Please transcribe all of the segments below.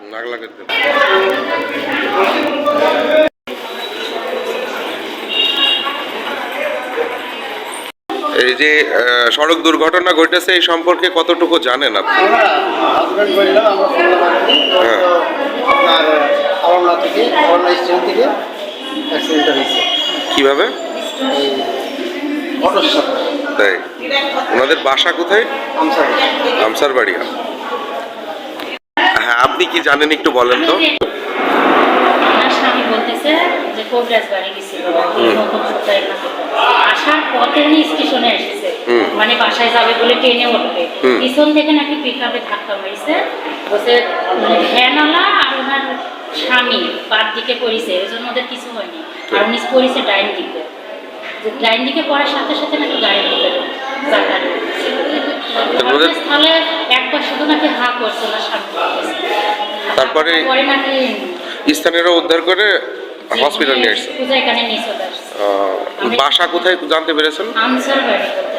নাগলা করতে এই যে সড়ক দুর্ঘটনা ঘটেছে এই সম্পর্কে কতটুকু জানেন আপনি? কীভাবে? তাই। ওনাদের বাসা কোথায়? আমসার। বাড়িয়া আপনি কি জানেন একটু বলেন তো? বলতেছে যে কবিরাজ বাড়ি গেছিল এই নতুন সপ্তাহে না। আসার পথে উনি স্টেশনে এসেছে। মানে বাসায় যাবে বলে ট্রেনে উঠবে। পিছন থেকে নাকি পিক আপে ধাক্কা মারিছে। বসে ভ্যানওয়ালা আর ওনার স্বামী বাদ দিকে পড়েছে ওই জন্য ওদের কিছু হয়নি। আর উনি পড়েছে ডাইন দিকে। যে ডাইন দিকে পড়ার সাথে সাথে নাকি গাড়ি দিতে চাকা স্থলে একবার শুধু নাকি হা করছে না স্বামী। তারপরে- পরে স্থানীয়রা উদ্ধার করে হসপিটাল নিয়ে আসছে। বাসা কোথায় জানতে পেরেছেন?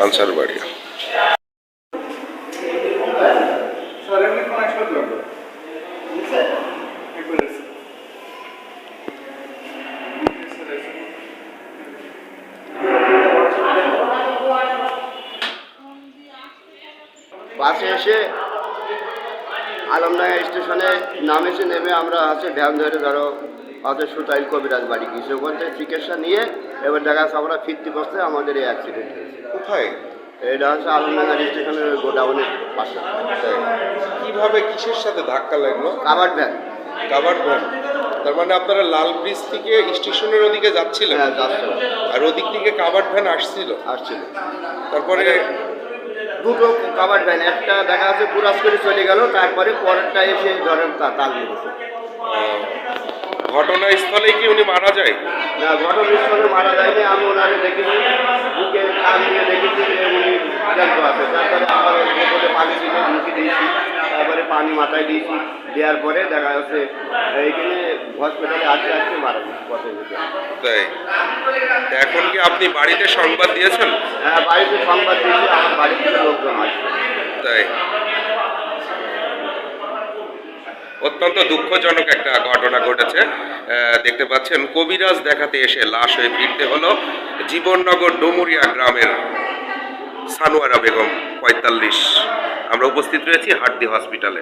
আনসার বাড়ি। বাসে এসে আলমডাঙ্গা স্টেশনে নামেছে নেমে আমরা আছে ভ্যান ধরে ধরো হয়তো সুতাইল কবিরাজ বাড়ি গিয়েছি ওখান থেকে চিকিৎসা নিয়ে এবার দেখা যাচ্ছে আমরা ফিরতি বসতে আমাদের এই অ্যাক্সিডেন্ট হয়েছে। কোথায়? এটা হচ্ছে আলমডাঙ্গা স্টেশনের গোডাউনের পাশে। কীভাবে কিসের সাথে ধাক্কা লাগল? কাবার ভ্যান। কাবার ভ্যান। তার মানে আপনারা লাল ব্রিজ থেকে স্টেশনের ওদিকে যাচ্ছিলেন? হ্যাঁ আর ওদিক থেকে কাবার ভ্যান আসছিল? আসছিল। তারপরে দুটো কাবার ভ্যান একটা দেখা যাচ্ছে পুরাস করে চলে গেল তারপরে পরেরটা এসে ধরেন তাল মেরেছে আহ, ঘটনাস্থলেই কি উনি মারা যায়? না ঘটনাস্থলে মারা যায়নি আমি ওনাকে দেখেছি বুকে কান দিয়ে দেখেছি যে উনি জ্যান্ত আছে। তারপরে আমার ওপরে পানি ছিল মুখে দিয়েছি? তারপরে পানি মাথায় দিয়েছি দেওয়ার পরে দেখা যাচ্ছে এইখানে হসপিটালে আসতে আসতে মারা যেতে তাই। এখন কি আপনি বাড়িতে সংবাদ দিয়েছেন? হ্যাঁ বাড়িতে সংবাদ দিয়েছি আমার বাড়ি থেকে লোকজন আসছে তাই। অত্যন্ত দুঃখজনক একটা ঘটনা ঘটেছে। দেখতে পাচ্ছেন কবিরাজ দেখাতে এসে লাশ হয়ে ফিরতে হলো। জীবননগর ডুমুরিয়া গ্রামের সানোয়ারা বেগম পঁয়তাল্লিশ। আমরা উপস্থিত রয়েছি হাটদি হসপিটালে।